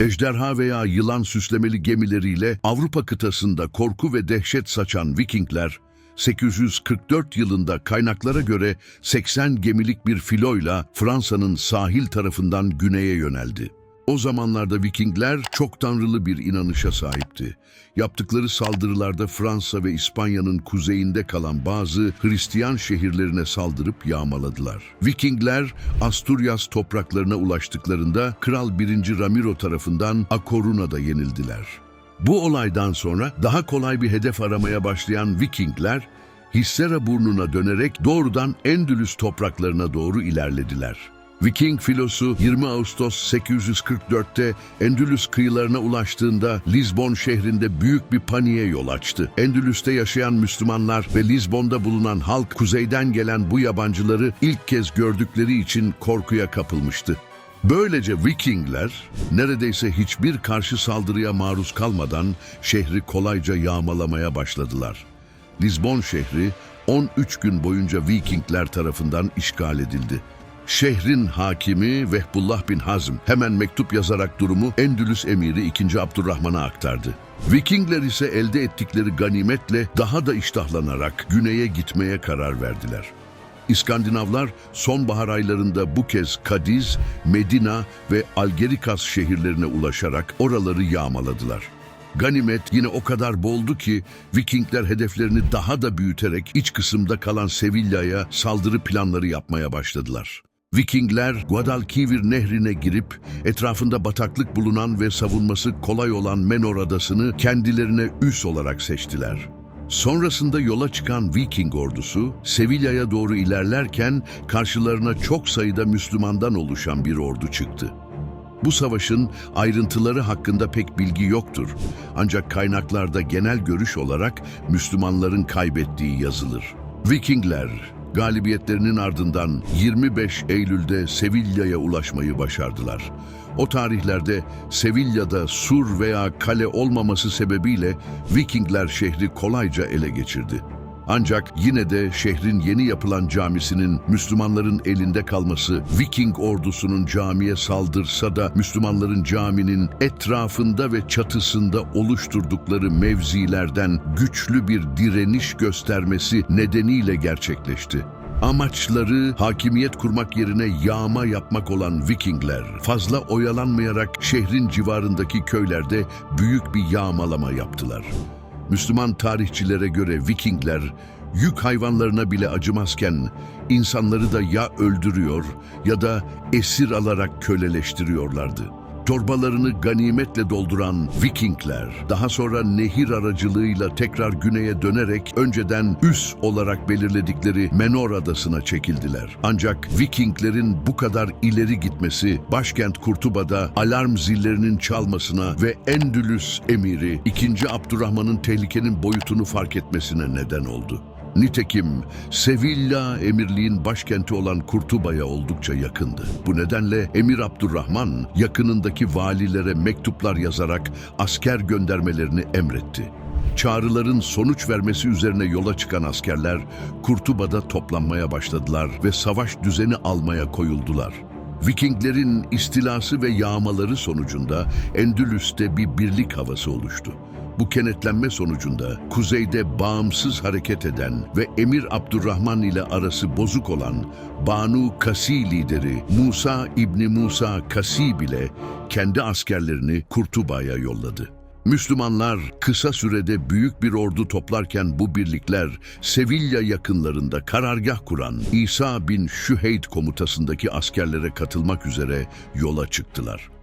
Ejderha veya yılan süslemeli gemileriyle Avrupa kıtasında korku ve dehşet saçan Vikingler, 844 yılında kaynaklara göre 80 gemilik bir filoyla Fransa'nın sahil tarafından güneye yöneldi. O zamanlarda Vikingler çok tanrılı bir inanışa sahipti. Yaptıkları saldırılarda Fransa ve İspanya'nın kuzeyinde kalan bazı Hristiyan şehirlerine saldırıp yağmaladılar. Vikingler Asturias topraklarına ulaştıklarında Kral 1. Ramiro tarafından A Coruna'da yenildiler. Bu olaydan sonra daha kolay bir hedef aramaya başlayan Vikingler, Hissera burnuna dönerek doğrudan Endülüs topraklarına doğru ilerlediler. Viking filosu 20 Ağustos 844'te Endülüs kıyılarına ulaştığında Lizbon şehrinde büyük bir paniğe yol açtı. Endülüs'te yaşayan Müslümanlar ve Lizbon'da bulunan halk kuzeyden gelen bu yabancıları ilk kez gördükleri için korkuya kapılmıştı. Böylece Vikingler neredeyse hiçbir karşı saldırıya maruz kalmadan şehri kolayca yağmalamaya başladılar. Lizbon şehri 13 gün boyunca Vikingler tarafından işgal edildi. Şehrin hakimi Vehbullah bin Hazm hemen mektup yazarak durumu Endülüs emiri 2. Abdurrahman'a aktardı. Vikingler ise elde ettikleri ganimetle daha da iştahlanarak güneye gitmeye karar verdiler. İskandinavlar sonbahar aylarında bu kez Kadiz, Medina ve Algerikas şehirlerine ulaşarak oraları yağmaladılar. Ganimet yine o kadar boldu ki Vikingler hedeflerini daha da büyüterek iç kısımda kalan Sevilla'ya saldırı planları yapmaya başladılar. Vikingler Guadalquivir nehrine girip etrafında bataklık bulunan ve savunması kolay olan Menor adasını kendilerine üs olarak seçtiler. Sonrasında yola çıkan Viking ordusu Sevilla'ya doğru ilerlerken karşılarına çok sayıda Müslümandan oluşan bir ordu çıktı. Bu savaşın ayrıntıları hakkında pek bilgi yoktur. Ancak kaynaklarda genel görüş olarak Müslümanların kaybettiği yazılır. Vikingler galibiyetlerinin ardından 25 Eylül'de Sevilla'ya ulaşmayı başardılar. O tarihlerde Sevilla'da sur veya kale olmaması sebebiyle Vikingler şehri kolayca ele geçirdi. Ancak yine de şehrin yeni yapılan camisinin Müslümanların elinde kalması, Viking ordusunun camiye saldırsa da Müslümanların caminin etrafında ve çatısında oluşturdukları mevzilerden güçlü bir direniş göstermesi nedeniyle gerçekleşti. Amaçları hakimiyet kurmak yerine yağma yapmak olan Vikingler fazla oyalanmayarak şehrin civarındaki köylerde büyük bir yağmalama yaptılar. Müslüman tarihçilere göre Vikingler yük hayvanlarına bile acımazken insanları da ya öldürüyor ya da esir alarak köleleştiriyorlardı. Torbalarını ganimetle dolduran Vikingler daha sonra nehir aracılığıyla tekrar güneye dönerek önceden üs olarak belirledikleri Menor adasına çekildiler. Ancak Vikinglerin bu kadar ileri gitmesi başkent Kurtuba'da alarm zillerinin çalmasına ve Endülüs emiri 2. Abdurrahman'ın tehlikenin boyutunu fark etmesine neden oldu. Nitekim Sevilla emirliğin başkenti olan Kurtuba'ya oldukça yakındı. Bu nedenle Emir Abdurrahman yakınındaki valilere mektuplar yazarak asker göndermelerini emretti. Çağrıların sonuç vermesi üzerine yola çıkan askerler Kurtuba'da toplanmaya başladılar ve savaş düzeni almaya koyuldular. Vikinglerin istilası ve yağmaları sonucunda Endülüs'te bir birlik havası oluştu. Bu kenetlenme sonucunda kuzeyde bağımsız hareket eden ve Emir Abdurrahman ile arası bozuk olan Banu Kasi lideri Musa İbni Musa Kasi bile kendi askerlerini Kurtuba'ya yolladı. Müslümanlar kısa sürede büyük bir ordu toplarken bu birlikler Sevilla yakınlarında karargah kuran İsa bin Şüheyd komutasındaki askerlere katılmak üzere yola çıktılar.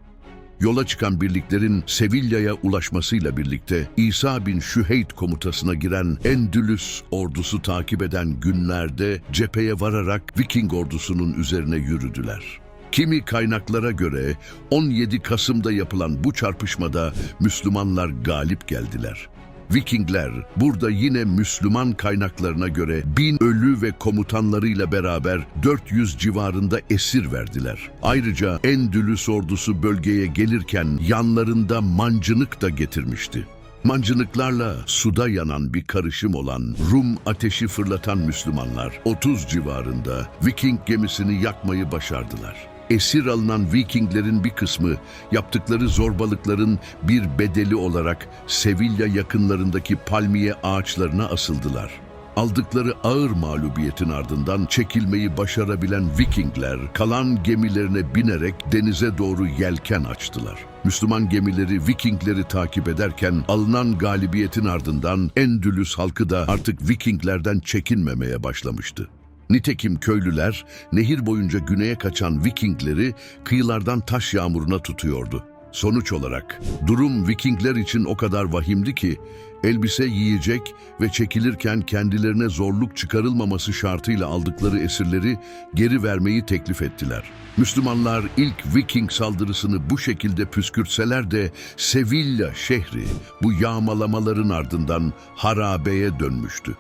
Yola çıkan birliklerin Sevilla'ya ulaşmasıyla birlikte İsa bin Şüheyd komutasına giren Endülüs ordusu takip eden günlerde cepheye vararak Viking ordusunun üzerine yürüdüler. Kimi kaynaklara göre 17 Kasım'da yapılan bu çarpışmada Müslümanlar galip geldiler. Vikingler burada yine Müslüman kaynaklarına göre bin ölü ve komutanlarıyla beraber 400 civarında esir verdiler. Ayrıca Endülüs ordusu bölgeye gelirken yanlarında mancınık da getirmişti. Mancınıklarla suda yanan bir karışım olan Rum ateşi fırlatan Müslümanlar 30 civarında Viking gemisini yakmayı başardılar. Esir alınan Vikinglerin bir kısmı yaptıkları zorbalıkların bir bedeli olarak Sevilla yakınlarındaki palmiye ağaçlarına asıldılar. Aldıkları ağır mağlubiyetin ardından çekilmeyi başarabilen Vikingler kalan gemilerine binerek denize doğru yelken açtılar. Müslüman gemileri Vikingleri takip ederken alınan galibiyetin ardından Endülüs halkı da artık Vikinglerden çekinmemeye başlamıştı. Nitekim köylüler nehir boyunca güneye kaçan Vikingleri kıyılardan taş yağmuruna tutuyordu. Sonuç olarak durum Vikingler için o kadar vahimdi ki elbise yiyecek ve çekilirken kendilerine zorluk çıkarılmaması şartıyla aldıkları esirleri geri vermeyi teklif ettiler. Müslümanlar ilk Viking saldırısını bu şekilde püskürtseler de Sevilla şehri bu yağmalamaların ardından harabeye dönmüştü.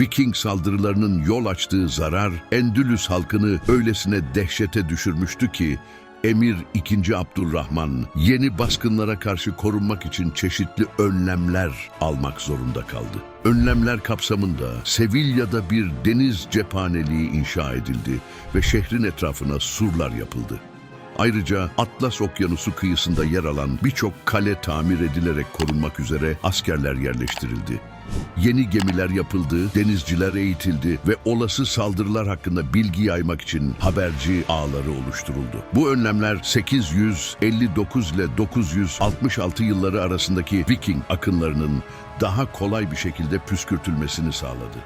Viking saldırılarının yol açtığı zarar Endülüs halkını öylesine dehşete düşürmüştü ki Emir II. Abdurrahman yeni baskınlara karşı korunmak için çeşitli önlemler almak zorunda kaldı. Önlemler kapsamında Sevilla'da bir deniz cephaneliği inşa edildi ve şehrin etrafına surlar yapıldı. Ayrıca Atlas Okyanusu kıyısında yer alan birçok kale tamir edilerek korunmak üzere askerler yerleştirildi. Yeni gemiler yapıldı, denizciler eğitildi ve olası saldırılar hakkında bilgi yaymak için haberci ağları oluşturuldu. Bu önlemler 859 ile 966 yılları arasındaki Viking akınlarının daha kolay bir şekilde püskürtülmesini sağladı.